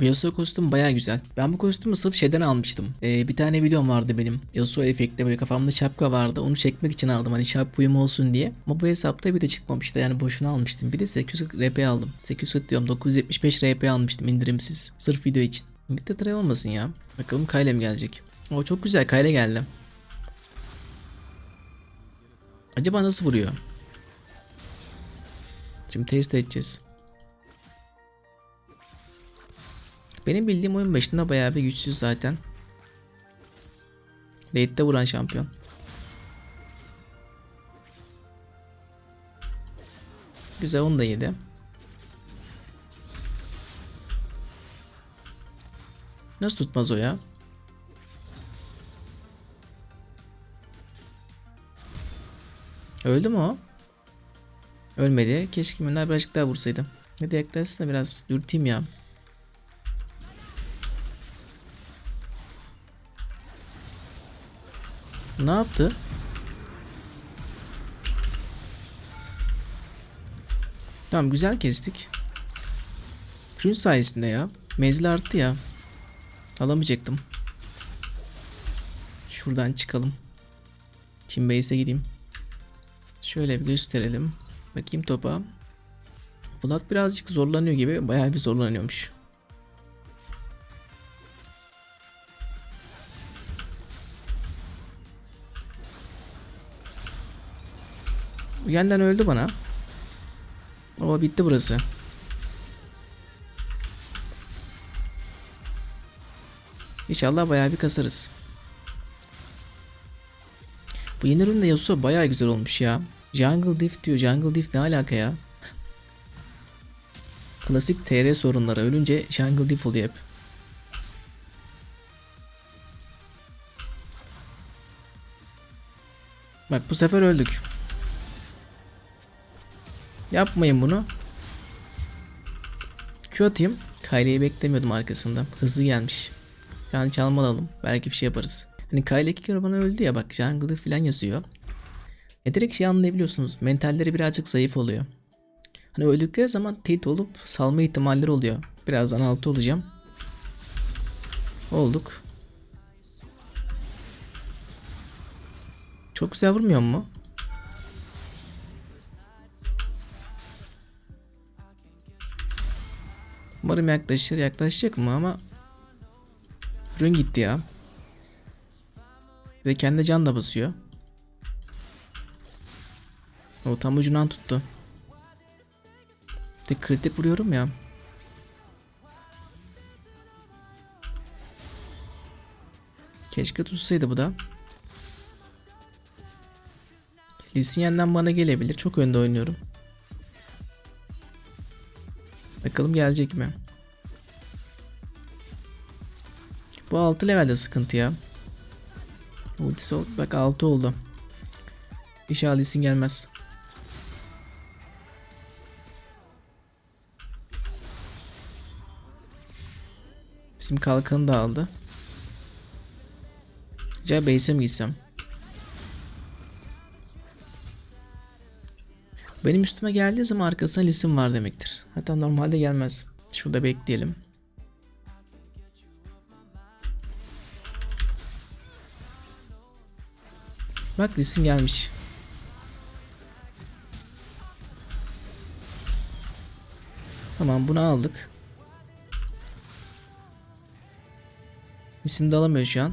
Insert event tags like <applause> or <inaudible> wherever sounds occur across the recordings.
Yasuo kostüm baya güzel. Ben bu kostümü sırf şeyden almıştım. Ee, bir tane videom vardı benim. Yasuo efekti böyle kafamda şapka vardı. Onu çekmek için aldım hani şapka uyum olsun diye. Ama bu hesapta bir de çıkmamıştı yani boşuna almıştım. Bir de 840 RP aldım. 840 diyorum 975 RP almıştım indirimsiz. Sırf video için. Bir de try olmasın ya. Bakalım Kyle mi gelecek? O çok güzel Kyle geldi. Acaba nasıl vuruyor? Şimdi test edeceğiz. Benim bildiğim oyun başında bayağı bir güçsüz zaten. Late'de vuran şampiyon. Güzel onu da yedi. Nasıl tutmaz o ya? Öldü mü o? Ölmedi. Keşke Münir birazcık daha vursaydım. Yaklaşsın da biraz dürteyim ya. Ne yaptı? Tamam güzel kestik. Prün sayesinde ya. Menzil arttı ya. Alamayacaktım. Şuradan çıkalım. Team Base'e gideyim. Şöyle bir gösterelim. Bakayım topa. Vlad birazcık zorlanıyor gibi. Bayağı bir zorlanıyormuş. Yeniden öldü bana. Ama bitti burası. İnşallah bayağı bir kasarız. Bu yeni üründe Yasuo bayağı güzel olmuş ya. Jungle Diff diyor. Jungle Diff ne alaka ya? <laughs> Klasik TR sorunları. Ölünce Jungle Diff oluyor hep. Bak bu sefer öldük. Yapmayın bunu. Q atayım. Kylie'yi beklemiyordum arkasında. Hızlı gelmiş. Yani çalma alalım. Belki bir şey yaparız. Hani Kylie iki kere bana öldü ya bak jungle'ı falan yazıyor. E direkt şey anlayabiliyorsunuz. Mentalleri birazcık zayıf oluyor. Hani öldükleri zaman tilt olup salma ihtimalleri oluyor. Birazdan altı olacağım. Olduk. Çok güzel vurmuyor mu? Umarım yaklaşır. Yaklaşacak mı ama Rün gitti ya. Bir de kendi can da basıyor. O tam ucundan tuttu. Bir de kritik vuruyorum ya. Keşke tutsaydı bu da. Lisinyen'den bana gelebilir. Çok önde oynuyorum. Bakalım gelecek mi? Bu 6 levelde sıkıntı ya. Ultisi ol bak 6 oldu. İnşallah Lisin gelmez. Bizim kalkanı da aldı. Acaba base'e mi gitsem? Benim üstüme geldiği zaman arkasında Lisin var demektir. Hatta normalde gelmez. Şurada bekleyelim. Bak Lisin gelmiş. Tamam bunu aldık. Lisin de alamıyor şu an.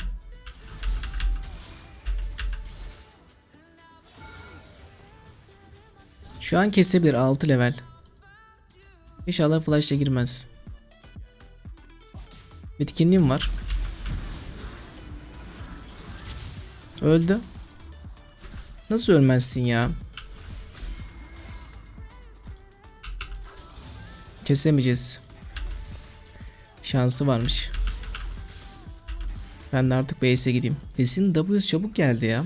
Şu an kesebilir 6 level. İnşallah flash'la girmez. Bitkinliğim var. Öldü. Nasıl ölmezsin ya? Kesemeyeceğiz. Şansı varmış. Ben de artık base'e gideyim. Lesin W's çabuk geldi ya.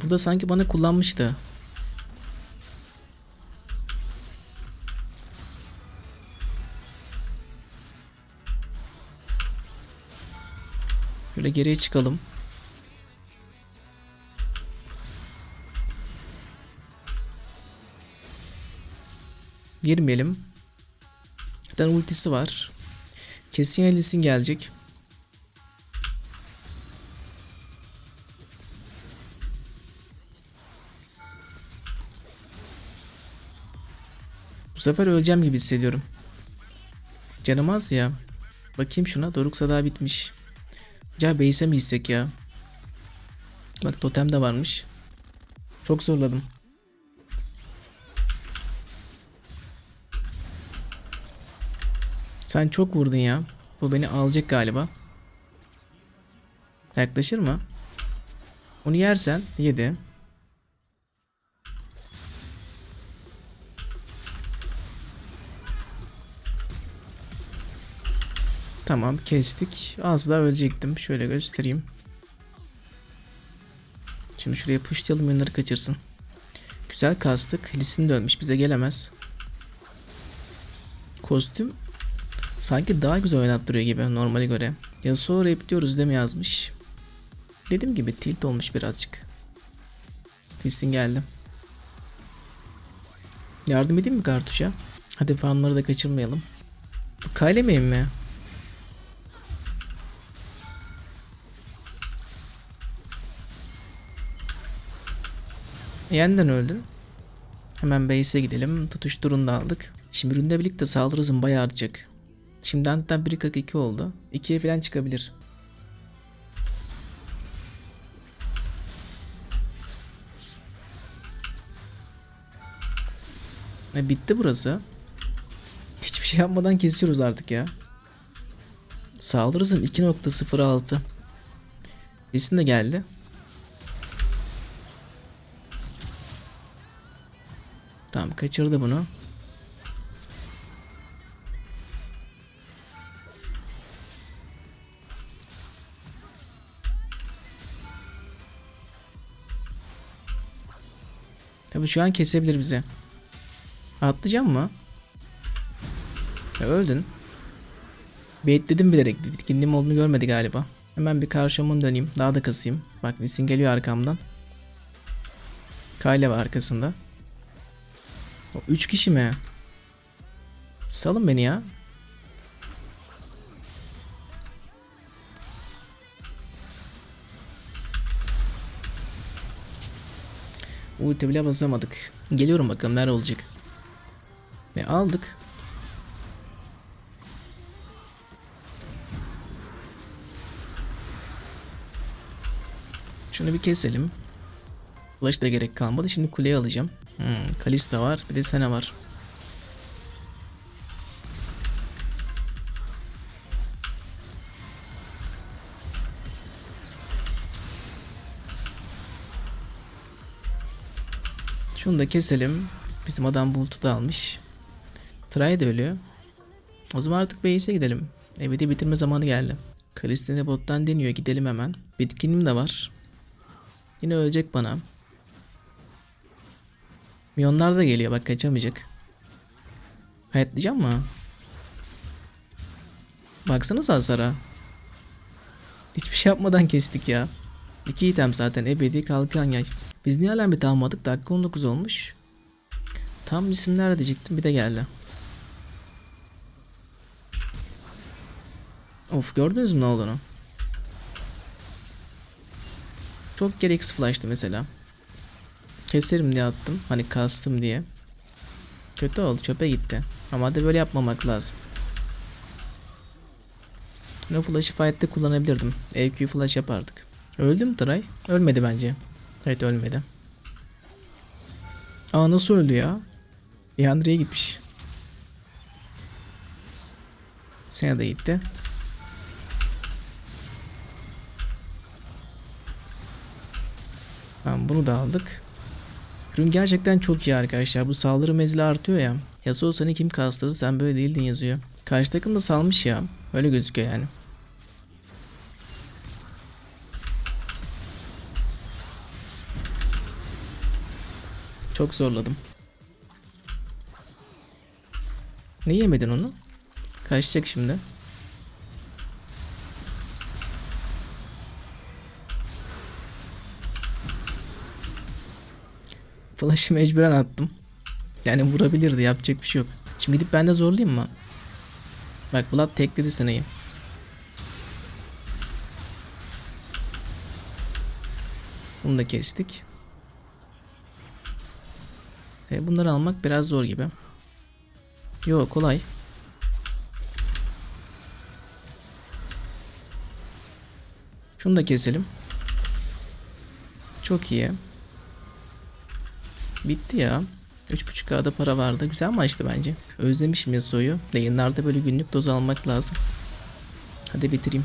Burada sanki bana kullanmıştı. Şöyle geriye çıkalım. Girmeyelim. Tane ultisi var. Kesin Sin gelecek. Bu sefer öleceğim gibi hissediyorum. Canım az ya. Bakayım şuna. Doruksa daha bitmiş. Acaba base'e mi gitsek ya? Bak totem de varmış. Çok zorladım. Sen çok vurdun ya. Bu beni alacak galiba. Yaklaşır mı? Onu yersen yedi. Tamam kestik. Az daha ölecektim. Şöyle göstereyim. Şimdi şuraya pushlayalım yönleri kaçırsın. Güzel kastık. Lisin de ölmüş. Bize gelemez. Kostüm sanki daha güzel oynattırıyor gibi normale göre. Yasuo rap diyoruz değil mi yazmış. Dediğim gibi tilt olmuş birazcık. Lisin geldi. Yardım edeyim mi kartuşa? Hadi farmları da kaçırmayalım. Miyim mi? Yeniden öldün. Hemen base'e gidelim. Tutuşturunu da aldık. Şimdi ürünle birlikte saldırı hızım bayağı artacak. Şimdi hatta 1.42 oldu. 2'ye falan çıkabilir. E bitti burası. Hiçbir şey yapmadan kesiyoruz artık ya. Saldırı hızım 2.06. Lisin de geldi. Tamam kaçırdı bunu. Tabii şu an kesebilir bize. Atlayacağım mı? Ya öldün. Baitledim bilerek. Bitkinliğim olduğunu görmedi galiba. Hemen bir karşıma döneyim. Daha da kasayım. Bak Lisin geliyor arkamdan. Kyle var arkasında. Üç kişi mi? Salın beni ya. Ulti bile basamadık. Geliyorum bakalım nerede olacak. Ne aldık. Şunu bir keselim. Flash da gerek kalmadı. Şimdi kuleyi alacağım. Hmm, Kalista var. Bir de Sena var. Şunu da keselim. Bizim adam bultu da almış. Try de ölüyor. O zaman artık base'e gidelim. Ebedi bitirme zamanı geldi. Kalistine bottan deniyor. Gidelim hemen. Bitkinim de var. Yine ölecek bana. Milyonlar da geliyor bak kaçamayacak. Hayatlayacağım mı? Baksanıza hasara. Hiçbir şey yapmadan kestik ya. İki item zaten ebedi kalkan yay. Biz niye hala bir almadık? Dakika 19 olmuş. Tam isimler diyecektim bir de geldi. Of gördünüz mü ne olduğunu? Çok gereksiz flash'tı mesela. Keserim diye attım. Hani kastım diye. Kötü oldu çöpe gitti. Ama da böyle yapmamak lazım. Ne flash'ı fight'te kullanabilirdim. EQ flash yapardık. Öldü mü Tray? Ölmedi bence. Evet ölmedi. Aa nasıl öldü ya? Leandre'ye gitmiş. Sena da gitti. Tamam bunu da aldık. Ürün gerçekten çok iyi arkadaşlar. Bu saldırı mezli artıyor ya. Yasuo seni kim kastırdı sen böyle değildin yazıyor. Karşı takım da salmış ya. Öyle gözüküyor yani. Çok zorladım. Ne yemedin onu? Kaçacak şimdi. Flash'ı mecburen attım. Yani vurabilirdi yapacak bir şey yok. Şimdi gidip ben de zorlayayım mı? Bak Vlad tekledi Sena'yı. Bunu da kestik. E, bunları almak biraz zor gibi. Yo kolay. Şunu da keselim. Çok iyi. Bitti ya. 3.5K'da para vardı. Güzel maçtı bence. Özlemişim Yasuo'yu. Yayınlarda böyle günlük doz almak lazım. Hadi bitireyim.